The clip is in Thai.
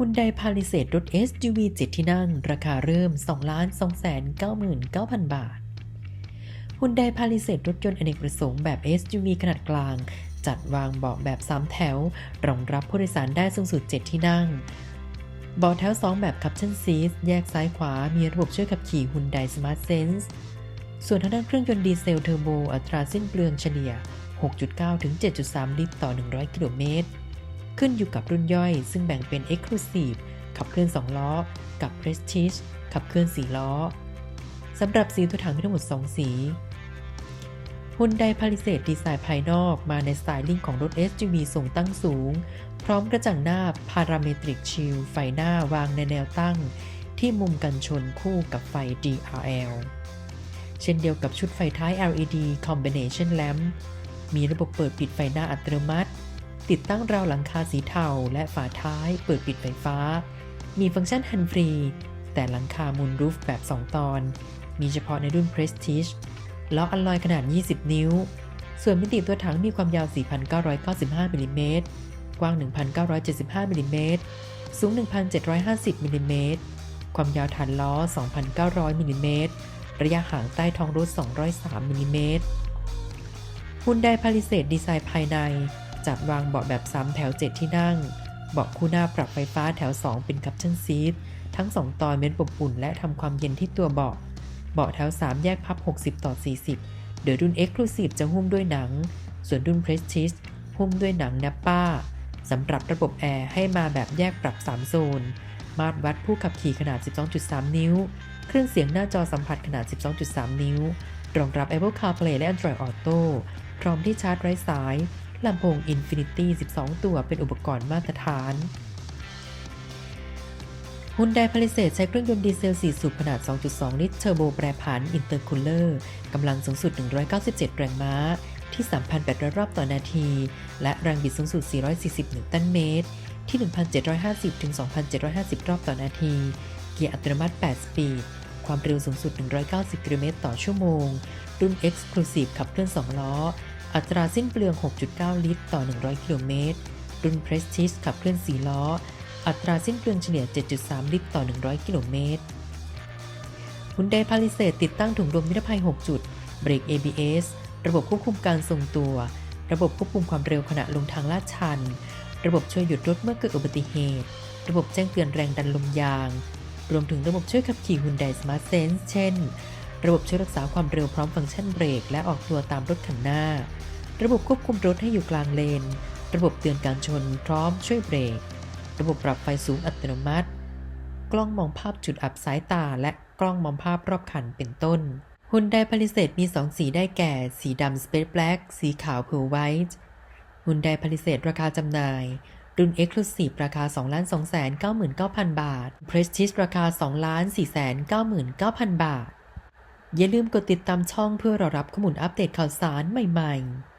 ุนไดพาลิเซดรถ SUV 7 ที่นั่ง ราคาเริ่ม 2 2 9 9 0 0 0 บาทฮุนไดพาลิเซดรถยนต์อเนกประสงค์แบบ SUV ขนาดกลาง จัดวางเบาะแบบ 3 แถว รองรับผู้โดยสารได้สูงสุด 7 ที่นั่งเบาะแถว 2 แบบคับชั่นซีสแยกซ้ายขวา มีระบบช่วยขับขี่ฮุนไดสมาร์ทเซนส์ส่วนทางด้านเครื่องยนต์ดีเซลเทอร์โบอัตราสิ้นเปลืองเฉลี่ย 6.9 ถึง 7.3 ลิตรต่อ 100 กิโลเมตร ขึ้นอยู่กับรุ่นย่อย ซึ่งแบ่งเป็น Exclusive ขับเคลื่อน 2 ล้อ กับ Prestige ขับเคลื่อน 4 ล้อสำหรับสีตัวถังมีทั้งหมด 2 สีฮุนไดพาลิเซดดีไซน์ภายนอกมาในสไตลิ่งของรถ SUV ส่งตั้งสูง พร้อมกระจังหน้าพาราเมตริกชิลไฟหน้าวางในแนวตั้ง ที่มุมกันชนคู่กับไฟ DRL เช่นเดียวกับชุดไฟท้าย LED Combination Lamp มีระบบเปิดปิดไฟหน้าอัตโนมัติ ติดตั้งราวหลังคาสีเทาและฝาท้ายเปิดปิดไฟฟ้า มีฟังก์ชันฮันฟรี แต่หลังคามูนรูฟแบบ 2 ตอน มีเฉพาะในรุ่น Prestige ล้ออัลลอยขนาด 20 นิ้ว ส่วนมิติตัวถังมีความยาว 4,995มิลลิเมตรกว้าง 1,975มิลลิเมตรสูง 1,750มิลลิเมตรความยาวฐานล้อ 2,900มิลลิเมตรระยะห่างใต้ท้องรถ 203มิลลิเมตรฮุนไดพาลิเซดดีไซน์ภายใน จัดวางเบาะแบบ3แถว 7 ที่นั่ง เบาะคู่หน้าปรับไฟฟ้าแถว 2 เป็นคัพชั่นซีททั้ง 2 ตอนเม็ดปุ่ปุ่นและทำความเย็นที่ตัวเบาะ เบาะแถว 3 แยกพับ 60 ต่อ 40โดยรุ่น Exclusive จะหุ้มด้วยหนัง ส่วนรุ่น Prestige หุ้มด้วยหนังนับป้าสำหรับระบบแอร์ให้มาแบบแยกปรับ 3 โซน มาตรวัดผู้ขับขี่ขนาด 12.3 นิ้ว เครื่องเสียงหน้าจอสัมผัสขนาด 12.3 นิ้ว รองรับ Apple CarPlay และ Android Auto พร้อมที่ชาร์จไร้สาย ลำโพง Infinity 12 ตัวเป็นอุปกรณ์มาตรฐานฮุนไดพาลิเซใช้เครื่องยนต์ดีเซล 4 สูบขนาด 2.2 ลิตรเทอร์โบแปรผันอินเตอร์คูลเลอร์กำลังสูงสุด 197 แรงม้า ที่ 3,800 รอบต่อนาที และแรงบิดสูงสุด 440 นิวตันเมตร ที่ 1,750 ถึง 2,750 รอบต่อนาที เกียร์อัตโนมัติ 8 สปีด ความเร็วสูงสุด 190 กิโลเมตรต่อชั่วโมง รุ่น Exclusive ขับเคลื่อน 2 ล้อ อัตราสิ้นเปลือง 6.9 ลิตร ต่อ 100 กิโลเมตร รุ่น Prestige ขับเคลื่อน 4 ล้อ อัตราสิ้นเปลืองเฉลี่ย 7.3 ลิตร ต่อ 100 กิโลเมตรฮุนไดพาลิเซตติดตั้งถุงลมนิรภัย 6 จุด เบรก ABS ระบบควบคุมการทรงตัว ระบบควบคุมความเร็วขณะลงทางลาดชัน ระบบช่วยหยุดรถเมื่อเกิดอุบัติเหตุ ระบบแจ้งเตือนแรงดันลมยาง รวมถึงระบบช่วยขับขี่ฮุนไดสมาร์ทเซนส์เช่น ระบบช่วยรักษาความเร็วพร้อมฟังก์ชันเบรกและออกตัวตามรถคันหน้า ระบบควบคุมรถให้อยู่กลางเลน ระบบเตือนการชนพร้อมช่วยเบรก ระบบปรับไฟสูงอัตโนมัติ กล้องมองภาพจุดอับสายตา และกล้องมองภาพรอบคันเป็นต้นฮุนไดพาลิเซตมี 2 สีได้แก่ สีดำ Space Black สีขาว Pearl White ฮุนไดพาลิเซตราคาจำหน่าย รุ่น Exclusive ราคา 2,299,000 บาท Prestige ราคา 2,499,000 บาท อย่าลืมกดติดตามช่องเพื่อรอรับข้อมูลอัปเดตข่าวสารใหม่ ๆ